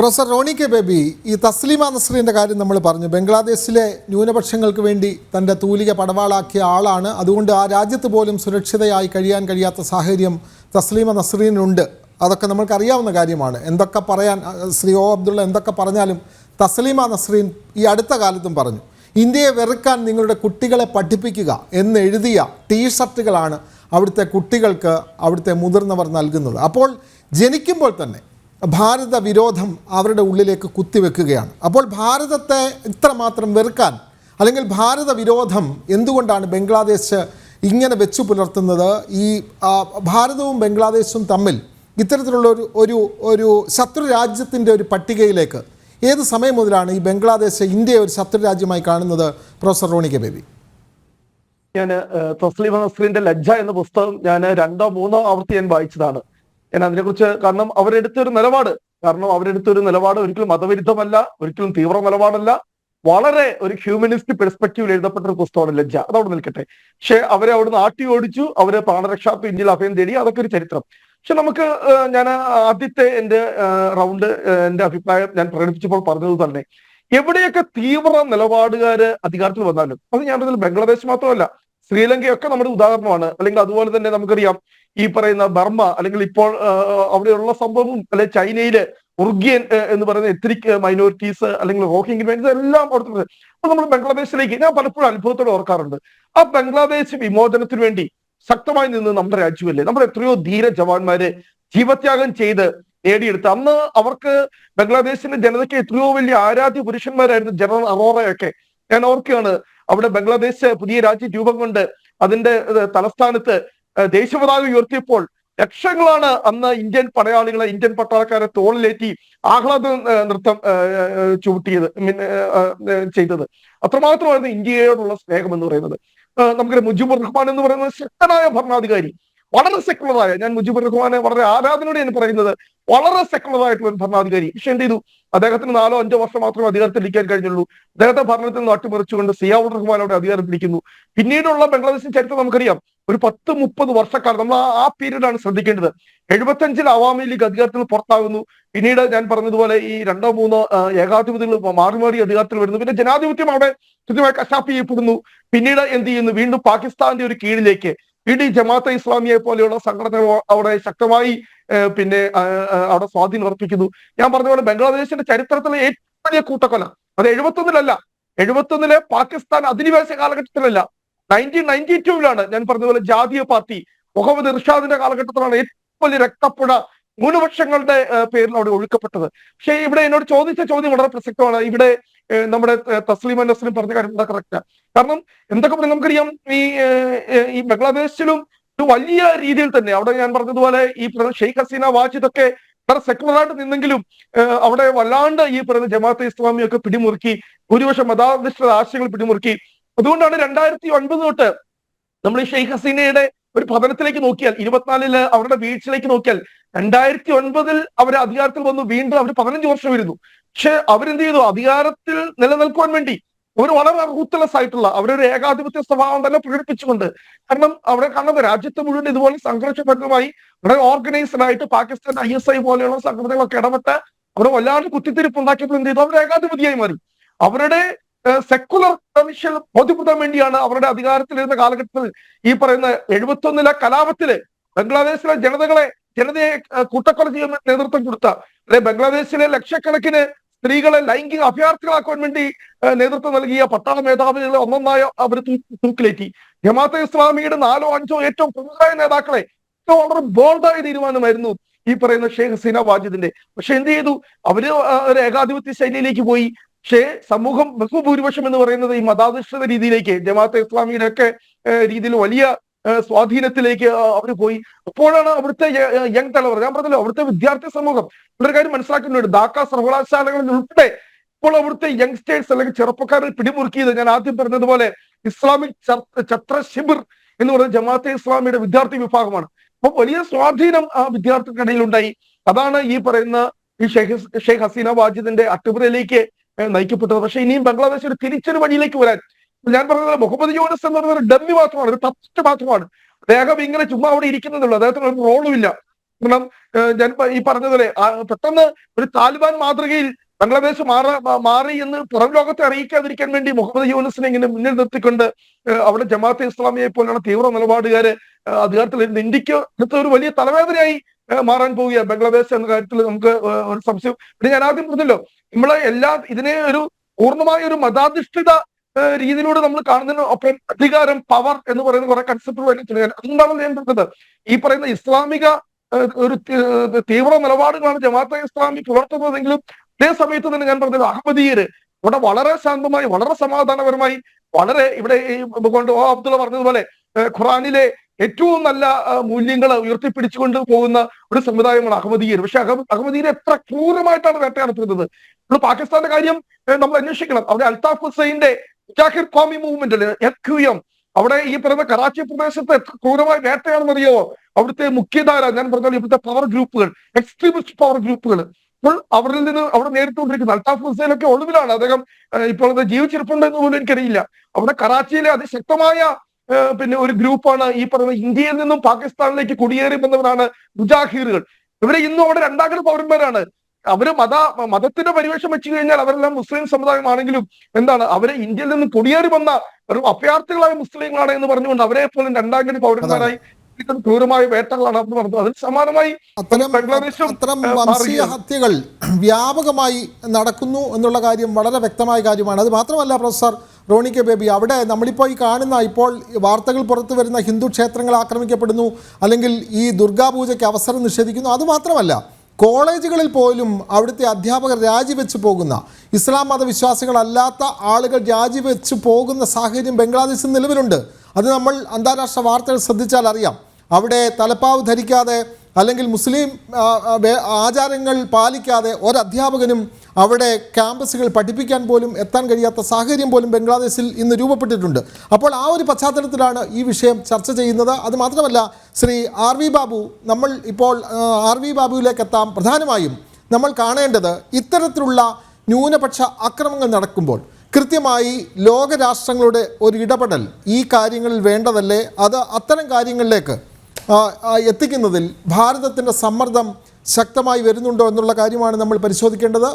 Professor Roni K baby ഈ തസ്ലീമ നസ്രീന്റെ കാര്യം നമ്മൾ പറഞ്ഞു. ബംഗ്ലാദേശിലെ ന്യൂനപക്ഷങ്ങൾക്ക് വേണ്ടി തന്റെ തൂലിക പടവാളാക്കിയ ആളാണ്. അതുകൊണ്ട് ആ രാജ്യത്ത് പോലും സുരക്ഷിതയായി കഴിയാൻ കഴിയാത്ത സാഹചര്യം തസ്ലീമ നസ്രീനുണ്ട് അതൊക്കെ നമ്മൾക്കറിയാവുന്ന കാര്യമാണ്. എന്തൊക്കെ പറയാൻ ശ്രീ ഓ അബ്ദുള്ള എന്തൊക്കെ പറഞ്ഞാലും തസ്ലീമ നസ്രീൻ ഈ അടുത്ത കാലത്തും പറഞ്ഞു. ഇന്ത്യയെ വെറുക്കാൻ നിങ്ങളുടെ കുട്ടികളെ പഠിപ്പിക്കുക എന്നെഴുതിയ ടീഷർട്ടുകളാണ് അവിടുത്തെ കുട്ടികൾക്ക് അവിടുത്തെ മുതിർന്നവർ നൽകുന്നത്. അപ്പോൾ ജനിക്കുമ്പോൾ തന്നെ ഭാരത വിരോധം അവരുടെ ഉള്ളിലേക്ക് കുത്തിവെക്കുകയാണ്. അപ്പോൾ ഭാരതത്തെ ഇത്രമാത്രം വെറുക്കാൻ അല്ലെങ്കിൽ ഭാരത വിരോധം എന്തുകൊണ്ടാണ് ബംഗ്ലാദേശ് ഇങ്ങനെ വെച്ചു പുലർത്തുന്നത്? ഈ ഭാരതവും ബംഗ്ലാദേശും തമ്മിൽ ഇത്തരത്തിലുള്ള ഒരു ഒരു ഒരു ശത്രു രാജ്യത്തിന്റെ ഒരു പട്ടികയിലേക്ക് ഏത് സമയം മുതലാണ് ഈ ബംഗ്ലാദേശ് ഇന്ത്യയെ ഒരു ശത്രു രാജ്യമായി കാണുന്നത് പ്രൊഫസർ റോണി കെ ബേബി? ഞാൻ തസ്ലിമ നസ്രീന്റെ ലജ്ജ എന്ന പുസ്തകം ഞാൻ രണ്ടോ മൂന്നോ ആവർത്തി ഞാൻ വായിച്ചതാണ്. ഞാൻ അതിനെക്കുറിച്ച് കാരണം അവരെടുത്ത ഒരു നിലപാട്. കാരണം അവരെടുത്ത ഒരു നിലപാട് ഒരിക്കലും മതവിരുദ്ധമല്ല ഒരിക്കലും തീവ്ര നിലപാടല്ല. വളരെ ഒരു ഹ്യൂമനിസ്റ്റ് പെർസ്പെക്റ്റീവിൽ എഴുതപ്പെട്ട ഒരു പുസ്തകമാണ് ലജ്ജ. അതവിടെ നിൽക്കട്ടെ. പക്ഷെ അവരെ അവിടുന്ന് ആട്ടി ഓടിച്ചു അവർ പ്രാണരക്ഷാ ഇന്ത്യയിൽ അഭയം തേടി. അതൊക്കെ ഒരു ചരിത്രം. പക്ഷെ നമുക്ക് ഞാൻ ആദ്യത്തെ എന്റെ റൗണ്ട് എന്റെ അഭിപ്രായം ഞാൻ പ്രകടിപ്പിച്ചപ്പോൾ പറഞ്ഞത് തന്നെ. എവിടെയൊക്കെ തീവ്ര നിലപാടുകാര് അധികാരത്തിൽ വന്നാലും അത് ഞാൻ ബംഗ്ലാദേശ് മാത്രമല്ല ശ്രീലങ്കയൊക്കെ നമ്മുടെ ഉദാഹരണമാണ്. അല്ലെങ്കിൽ അതുപോലെ തന്നെ നമുക്കറിയാം ഈ പറയുന്ന ബർമ്മ അല്ലെങ്കിൽ ഇപ്പോൾ അവിടെയുള്ള സംഭവം അല്ലെ ചൈനയിലെ ഉർഗിയൻ എന്ന് പറയുന്ന എത്രിക് മൈനോറിറ്റീസ് അല്ലെങ്കിൽ റോഹിംഗ് എല്ലാം അവിടുത്തെ അപ്പൊ നമ്മൾ ബംഗ്ലാദേശിലേക്ക് ഞാൻ പലപ്പോഴും അനുഭവത്തോടെ ഓർക്കാറുണ്ട്. ആ ബംഗ്ലാദേശ് വിമോചനത്തിന് വേണ്ടി ശക്തമായി നിന്ന് നമ്മുടെ രാജ്യമല്ലേ? നമ്മുടെ എത്രയോ ധീര ജവാന്മാര് ജീവത്യാഗം ചെയ്ത് നേടിയെടുത്ത്. അന്ന് അവർക്ക് ബംഗ്ലാദേശിന്റെ ജനതയ്ക്ക് എത്രയോ വലിയ ആരാധ്യ പുരുഷന്മാരായിരുന്നു ജനറൽ അറോറയൊക്കെ. ഞാൻ ഓർക്കുകയാണ് അവിടെ ബംഗ്ലാദേശ് പുതിയ രാജ്യം രൂപം കൊണ്ട് അതിന്റെ തലസ്ഥാനത്ത് ദേശപതാക ഉയർത്തിയപ്പോൾ ലക്ഷങ്ങളാണ് അന്ന് ഇന്ത്യൻ പടയാളികളെ ഇന്ത്യൻ പട്ടാളക്കാരെ തോളിലേറ്റി ആഹ്ലാദ നൃത്തം ചൂട്ടിയത് ചെയ്തത്. അത്രമാത്രമായിരുന്നു ഇന്ത്യയോടുള്ള സ്നേഹം എന്ന് പറയുന്നത്. നമുക്ക് നമുക്കറിയാം മുജിബുർ റഹ്മാൻ എന്ന് പറയുന്നത് ശക്തനായ ഭരണാധികാരി വളരെ സെക്കുലറായ ഞാൻ മുജിബുർ റഹ്മാനെ വളരെ ആരാധനയോടെ പറയുന്നത് വളരെ സെക്കുലറായിട്ടുള്ള ഒരു ഭരണാധികാരി. പക്ഷെ എന്ത് ചെയ്തു? അദ്ദേഹത്തിന് നാലോ അഞ്ചോ വർഷം മാത്രമേ അധികാരത്തിൽ ഇരിക്കാൻ കഴിഞ്ഞുള്ളൂ. അദ്ദേഹത്തെ ഭരണത്തിൽ നിന്ന് അട്ടിമറിച്ചുകൊണ്ട് സിയാവുർ റഹ്മാൻ അവിടെ അധികാരം പിടിക്കുന്നു പിന്നീടുള്ള ബംഗ്ലാദേശിന്റെ ചരിത്രം നമുക്കറിയാം. ഒരു പത്ത് മുപ്പത് വർഷക്കാലം നമ്മൾ ആ- ആ പീരീഡാണ് ശ്രദ്ധിക്കേണ്ടത്. എഴുപത്തഞ്ചിൽ അവാമി ലീഗ് അധികാരത്തിൽ നിന്ന് പുറത്താകുന്നു. പിന്നീട് ഞാൻ പറഞ്ഞതുപോലെ ഈ രണ്ടോ മൂന്നോ ഏകാധിപതികൾ മാറി മാറി അധികാരത്തിൽ വരുന്നു. പിന്നെ ജനാധിപത്യം അവിടെ കൃത്യമായി കശാപ്പ് ചെയ്യപ്പെടുന്നു. പിന്നീട് എന്ത് ചെയ്യുന്നു? വീണ്ടും പാകിസ്ഥാന്റെ ഒരു കീഴിലേക്ക്. ഈ ജമാഅത്തെ ഇസ്ലാമിയെ പോലെയുള്ള സംഘടനകൾ അവിടെ ശക്തമായി പിന്നെ അവിടെ സ്വാധീനം ഉറപ്പിക്കുന്നു ഞാൻ പറഞ്ഞ പോലെ ബംഗ്ലാദേശിന്റെ ചരിത്രത്തിലെ ഏറ്റവും വലിയ കൂട്ടക്കൊല. അത് എഴുപത്തൊന്നിലല്ല. എഴുപത്തൊന്നിലെ പാകിസ്ഥാൻ അധിനിവേശ കാലഘട്ടത്തിലല്ല. നയന്റീൻ നയന്റി ടൂവിലാണ് ഞാൻ പറഞ്ഞതുപോലെ ജാതീയ പാർട്ടി മുഹമ്മദ് ഇർഷാദിന്റെ കാലഘട്ടത്തിലാണ് ഏറ്റവും വലിയ രക്തപ്പുഴ ന്യൂനപക്ഷങ്ങളുടെ പേരിൽ അവിടെ ഒഴുക്കപ്പെട്ടത്. പക്ഷേ ഇവിടെ എന്നോട് ചോദിച്ച ചോദ്യം വളരെ പ്രസക്തമാണ്. ഇവിടെ നമ്മുടെ തസ്ലീം നസ്ലിം പറഞ്ഞ കാര്യം കറക്റ്റാ കാരണം എന്തൊക്കെ പറഞ്ഞു നമുക്കറിയാം ഈ ഈ ബംഗ്ലാദേശിലും വലിയ രീതിയിൽ തന്നെ അവിടെ ഞാൻ പറഞ്ഞതുപോലെ ഈ ഷെയ്ഖ് ഹസീന വാജിദൊക്കെ വളരെ സെക്കുലറായിട്ട് നിന്നെങ്കിലും അവിടെ വല്ലാണ്ട് ഈ പറയുന്ന ജമാഅത്തെ ഇസ്ലാമിയൊക്കെ പിടിമുറുക്കി ഭൂരിപക്ഷം മതാധിഷ്ഠിത ആശയങ്ങൾ പിടിമുറുക്കി. അതുകൊണ്ടാണ് രണ്ടായിരത്തി ഒൻപത് തൊട്ട് നമ്മൾ ഈ ഷെയ്ഖ് ഹസീനയുടെ ഒരു പതനത്തിലേക്ക് നോക്കിയാൽ ഇരുപത്തിനാലിൽ അവരുടെ വീഴ്ചയിലേക്ക് നോക്കിയാൽ രണ്ടായിരത്തി ഒൻപതിൽ അവർ അധികാരത്തിൽ വന്നു വീണ്ടും അവർ പതിനഞ്ച് വർഷം വരുന്നു പക്ഷെ അവരെന്ത് ചെയ്തു? അധികാരത്തിൽ നിലനിൽക്കുവാൻ വേണ്ടി അവർ വളരെ റൂത്ത്ലെസ് ആയിട്ടുള്ള അവരൊരു ഏകാധിപത്യ സ്വഭാവം തന്നെ പ്രകടിപ്പിച്ചുകൊണ്ട് കാരണം അവിടെ കാണുന്നത് രാജ്യത്ത് മുഴുവൻ ഇതുപോലെ സംഘർഷഭരിതമായി വളരെ ഓർഗനൈസ്ഡ് ആയിട്ട് പാകിസ്ഥാൻ ഐ എസ് ഐ പോലെയുള്ള സംഘടനകളൊക്കെ ഇടപെട്ട് അവരെ വല്ലാണ്ട് കുത്തിത്തിരിപ്പ് ഉണ്ടാക്കിയപ്പോൾ എന്ത് ചെയ്തു? അവർ ഏകാധിപതിയായി മാറി. അവരുടെ സെക്കുലർ പ്രവിഷ്യൽ ബോധ്യപ്പെടുത്താൻ വേണ്ടിയാണ് അവരുടെ അധികാരത്തിലിരുന്ന കാലഘട്ടത്തിൽ ഈ പറയുന്ന എഴുപത്തൊന്നിലെ കലാപത്തിൽ ബംഗ്ലാദേശിലെ ജനതകളെ ജനതയെ കൂട്ടക്കൊല ചെയ്യാൻ നേതൃത്വം കൊടുത്ത അല്ലെ ബംഗ്ലാദേശിലെ ലക്ഷക്കണക്കിന് സ്ത്രീകളെ ലൈംഗിക അഭയാർത്ഥികളാക്കുവാൻ വേണ്ടി നേതൃത്വം നൽകിയ പട്ടാള മേധാവികളെ ഒന്നൊന്നായ അവർ തൂക്കിലേറ്റി. ജമാഅത്തെ ഇസ്ലാമിയുടെ നാലോ അഞ്ചോ ഏറ്റവും പ്രമുഖരായ നേതാക്കളെ വളരെ ബോൾഡായ തീരുമാനമായിരുന്നു ഈ പറയുന്ന ഷെയ്ഖ് ഹസീന വാജിദിന്റെ. പക്ഷെ എന്ത് ചെയ്തു? അവർ ഒരു ഏകാധിപത്യ ശൈലിയിലേക്ക് പോയി. പക്ഷേ സമൂഹം ബഹുഭൂരിപക്ഷം എന്ന് പറയുന്നത് ഈ മതാധിഷ്ഠിത രീതിയിലേക്ക് ജമാഅത്തെ ഇസ്ലാമിയുടെ ഒക്കെ രീതിയിൽ വലിയ സ്വാധീനത്തിലേക്ക് അവർ പോയി. അപ്പോഴാണ് അവിടുത്തെ യങ് തലമുറ ഞാൻ പറഞ്ഞല്ലോ അവിടുത്തെ വിദ്യാർത്ഥി സമൂഹം. ഒരു കാര്യം മനസ്സിലാക്കുന്നുണ്ട്. ധാക്ക സർവകലാശാലകളിൽ ഉൾപ്പെടെ ഇപ്പോൾ അവിടുത്തെ യങ്സ്റ്റേഴ്സ് അല്ലെങ്കിൽ ചെറുപ്പക്കാരെ പിടിമുറുക്കിയത് ഞാൻ ആദ്യം പറഞ്ഞതുപോലെ ഇസ്ലാമിക് ചത്ര ശിബിർ എന്ന് പറയുന്ന ജമാഅത്തെ ഇസ്ലാമിയുടെ വിദ്യാർത്ഥി വിഭാഗമാണ്. അപ്പൊ വലിയ സ്വാധീനം ആ വിദ്യാർത്ഥികൾക്കിടയിൽ ഉണ്ടായി അതാണ് ഈ പറയുന്ന ഈ ഷെയ്ഖ് ഷെയ്ഖ് ഹസീന വാജിദിന്റെ അട്ടിമറിയിലേക്ക് നയിക്കപ്പെട്ടത്. പക്ഷെ ഇനിയും ബംഗ്ലാദേശ് ഒരു തിരിച്ചൊരു വഴിയിലേക്ക് വരാൻ ഞാൻ പറഞ്ഞത് മുഹമ്മദ് യൂനസ് എന്ന് പറയുന്നത് ഡമ്മി മാത്രമാണ് ഒരു ടസ്റ്റ് മാത്രമാണ്. അദ്ദേഹം ഇങ്ങനെ ചുമ്മാ അവിടെ ഇരിക്കുന്നുള്ളൂ അദ്ദേഹത്തിന് ഒരു റോളും ഇല്ല. കാരണം ഞാൻ ഈ പറഞ്ഞതുപോലെ പെട്ടെന്ന് ഒരു താലിബാൻ മാതൃകയിൽ ബംഗ്ലാദേശ് മാറ മാറി എന്ന് പുറം ലോകത്തെ അറിയിക്കാതിരിക്കാൻ വേണ്ടി മുഹമ്മദ് യൂനസിനെ ഇങ്ങനെ മുന്നിൽ നിർത്തിക്കൊണ്ട് അവിടെ ജമാഅത്തെ ഇസ്ലാമിയെ പോലെയുള്ള തീവ്ര നിലപാടുകാര് ഇരുന്ന് ഇന്ത്യയ്ക്ക് അടുത്ത ഒരു വലിയ തലവേദനയായി മാറാൻ പോവുകയാണ് ബംഗ്ലാദേശ് എന്ന കാര്യത്തിൽ നമുക്ക് ഒരു സംശയം. പിന്നെ ഞാൻ ആദ്യം പറഞ്ഞല്ലോ നമ്മളെ എല്ലാ ഇതിനെ ഒരു പൂർണമായ ഒരു മതാധിഷ്ഠിത രീതിയിലൂടെ നമ്മൾ കാണുന്നതിന് ഒപ്പം അധികാരം പവർ എന്ന് പറയുന്ന കുറെ കൺസെപ്റ്റ് കൺസെപ്റ്റുകൾ അതുകൊണ്ടാണ് ഞാൻ പറഞ്ഞത്? ഈ പറയുന്ന ഇസ്ലാമിക ഒരു തീവ്ര നിലപാടുകളാണ് ജമാഅത്തെ ഇസ്ലാമി പുലർത്തുന്നതെങ്കിലും അതേ സമയത്ത് തന്നെ ഞാൻ പറഞ്ഞത് അഹമ്മദീയര് ഇവിടെ വളരെ ശാന്തമായി വളരെ സമാധാനപരമായി വളരെ ഇവിടെ ഈ കൊണ്ട് ഓ അബ്ദുള്ള പറഞ്ഞതുപോലെ ഖുറാനിലെ ഏറ്റവും നല്ല മൂല്യങ്ങൾ ഉയർത്തിപ്പിടിച്ചുകൊണ്ട് പോകുന്ന ഒരു സമുദായമാണ് അഹമ്മദീയർ പക്ഷെ അഹമ്മ അഹമ്മദീയർ എത്ര ക്രൂരമായിട്ടാണ് വേട്ടയാടപ്പെടുന്നത്? ഇപ്പോൾ പാകിസ്ഥാന്റെ കാര്യം നമ്മൾ അന്വേഷിക്കണം. അവിടെ അൽതാഫ് ഹുസൈന്റെ ജാഹിർ ഖാമി മൂവ്മെന്റ് അല്ലേ? F Q M. അവിടെ ഈ പറയുന്ന കറാച്ചി പ്രദേശത്ത് ക്രൂരമായ വേട്ടയാണെന്നറിയോ അവിടുത്തെ മുഖ്യധാര ഞാൻ പറഞ്ഞ ഇവിടുത്തെ പവർ ഗ്രൂപ്പുകൾ എക്സ്ട്രീമിസ്റ്റ് പവർ ഗ്രൂപ്പുകൾ അപ്പോൾ അവരിൽ നിന്ന് അവിടെ നേരിട്ടുകൊണ്ടിരിക്കുന്ന അൽതാഫ് ഹുസൈനൊക്കെ ഒളിവിലാണ്. അദ്ദേഹം ഇപ്പോൾ അത് ജീവിച്ചിരിപ്പുണ്ടെന്ന് പോലും എനിക്കറിയില്ല. അവിടെ കറാച്ചിയിലെ അതിശക്തമായ പിന്നെ ഒരു ഗ്രൂപ്പാണ് ഈ പറയുന്ന ഇന്ത്യയിൽ നിന്നും പാകിസ്ഥാനിലേക്ക് കുടിയേറി വന്നവരാണ് മുജാഹിറുകൾ. ഇവരെ ഇന്നും അവിടെ രണ്ടാകര പൗരന്മാരാണ്. അവർ മത മതത്തിന്റെ പരിവേഷം വെച്ച് കഴിഞ്ഞാൽ അവരെല്ലാം മുസ്ലിം സമുദായമാണെങ്കിലും എന്താണ് അവരെ ഇന്ത്യയിൽ നിന്ന് കുടിയേറി വന്ന ഒരു അഭയാർത്ഥികളായ മുസ്ലിങ്ങളാണ് എന്ന് പറഞ്ഞുകൊണ്ട് അവരെ പോലും രണ്ടാംകടി പൗരന്മാരായി ക്രൂരമായ വേട്ടകളാണ് അവർ നടത്തുന്നത് അതിന് സമാനമായി ബംഗ്ലാദേശും. ഹത്യകൾ വ്യാപകമായി നടക്കുന്നു എന്നുള്ള കാര്യം വളരെ വ്യക്തമായ കാര്യമാണ്. അത് മാത്രമല്ല പ്രൊഫസർ റോണി കെ ബേബി അവിടെ നമ്മളിപ്പോൾ ഈ കാണുന്ന ഇപ്പോൾ വാർത്തകൾ പുറത്തു വരുന്ന ഹിന്ദു ക്ഷേത്രങ്ങൾ ആക്രമിക്കപ്പെടുന്നു അല്ലെങ്കിൽ ഈ ദുർഗാപൂജയ്ക്ക് അവസരം നിഷേധിക്കുന്നു. അത് മാത്രമല്ല കോളേജുകളിൽ പോലും അവിടുത്തെ അധ്യാപകർ രാജിവെച്ച് പോകുന്ന ഇസ്ലാം മതവിശ്വാസികളല്ലാത്ത ആളുകൾ രാജിവെച്ച് പോകുന്ന സാഹചര്യം ബംഗ്ലാദേശിൽ നിലവിലുണ്ട്. അത് നമ്മൾ അന്താരാഷ്ട്ര വാർത്തകൾ ശ്രദ്ധിച്ചാൽ അറിയാം. അവിടെ തലപ്പാവ് ധരിക്കാതെ അല്ലെങ്കിൽ മുസ്ലിം ആചാരങ്ങൾ പാലിക്കാതെ ഒരധ്യാപകനും അവിടെ ക്യാമ്പസുകൾ പഠിപ്പിക്കാൻ പോലും എത്താൻ കഴിയാത്ത സാഹചര്യം പോലും ബംഗ്ലാദേശിൽ ഇന്ന് രൂപപ്പെട്ടിട്ടുണ്ട്. അപ്പോൾ ആ ഒരു പശ്ചാത്തലത്തിലാണ് ഈ വിഷയം ചർച്ച ചെയ്യുന്നത്. അത് മാത്രമല്ല ശ്രീ ആർ വി ബാബു നമ്മൾ ഇപ്പോൾ ആർ വി ബാബുവിലേക്ക് എത്താം. പ്രധാനമായും നമ്മൾ കാണേണ്ടത് ഇത്തരത്തിലുള്ള ന്യൂനപക്ഷ അക്രമങ്ങൾ നടക്കുമ്പോൾ കൃത്യമായി ലോകരാഷ്ട്രങ്ങളുടെ ഒരു ഇടപെടൽ ഈ കാര്യങ്ങളിൽ വേണ്ടതല്ലേ? അത് അത്തരം കാര്യങ്ങളിലേക്ക് എത്തിക്കുന്നതിൽ ഭാരതത്തിന്റെ സമ്മർദ്ദം ശക്തമായി വരുന്നുണ്ടോ എന്നുള്ള കാര്യമാണ് നമ്മൾ പരിശോധിക്കേണ്ടത്.